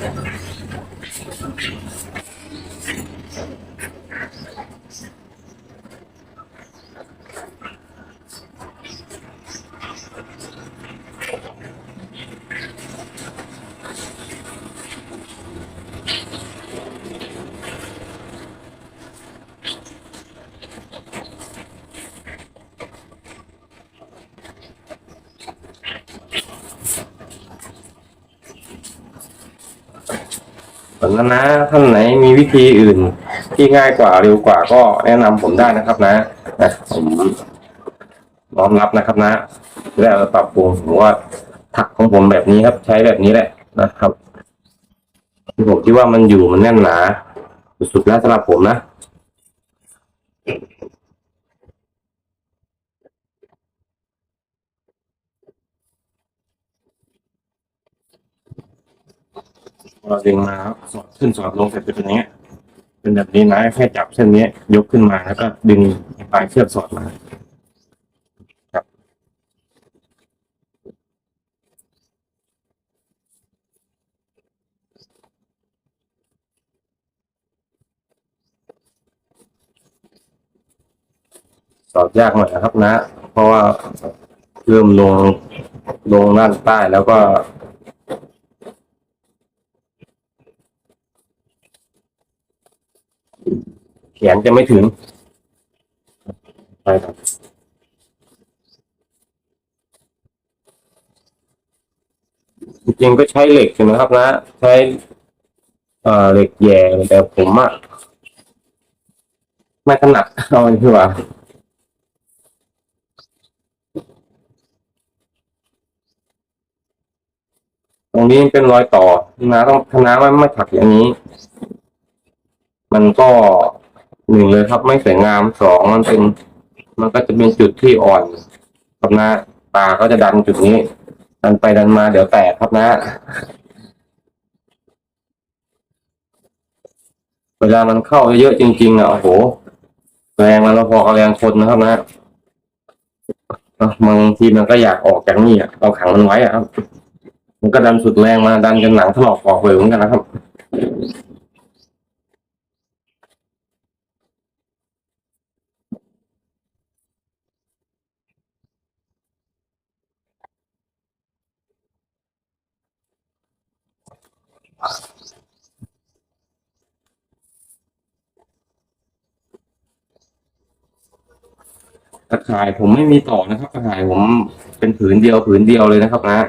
Yeah. ส่วนนั้นะท่านไหนมีวิธีอื่น ที่ง่ายกว่าเร็วกว่าก็แนะนำผมได้นะครับนะนะผมน้อมรับนะครับนะแล้วปรับปรุงผมว่าถักของผมแบบนี้ครับ ใช้แบบนี้แหละนะครับที่ผมคิดว่ามันอยู่มันแน่นหนา สุดๆแล้วสำหรับผมนะ เราดึงมาครับสอดขึ้นสอดลงเสร็จจะเป็นอย่างเงี้ย เป็นแบบนี้นะแค่จับเส้นนี้ยกขึ้นมาแล้วก็ดึงปลายเชือกสอดมาครับสอดยากหน่อยนะครับนะ เพราะว่าเริ่มลงลงด้านใต้แล้วก็ แขนจะไม่ถึงใช่ครับจริงก็ใช้เหล็กใช่ไหมครับนะ ใช้เออเหล็กแย่แต่ผมอะไม่ถนัดเอาอันที่ว่าตรงนี้เป็นรอยต่อนะต้องคณะไม่ไม่ถักอย่างนี้ มันก็ หนึ่งเลยครับไม่สวยงามสองมันเป็น มันก็จะเป็นจุดที่อ่อนครับนะตาก็จะดันจุดนี้ ดันไปดันมาเดี๋ยวแตกครับนะ เวลามันเข้าเยอะจริงๆอะโอ้โหแรงมันเราพอกับแรงคนนะครับนะบางทีมันก็อยากออกจากนี่อะเราขังมันไว้อะครับ มันก็ดันสุดแรงมาดันจนหนังถลอกปอกเลือกเหมือนกันนะครับ ตะข่ายผมไม่มีต่อนะครับตะข่ายผมเป็นผืนเดียวผืนเดียวเลยนะครับนะ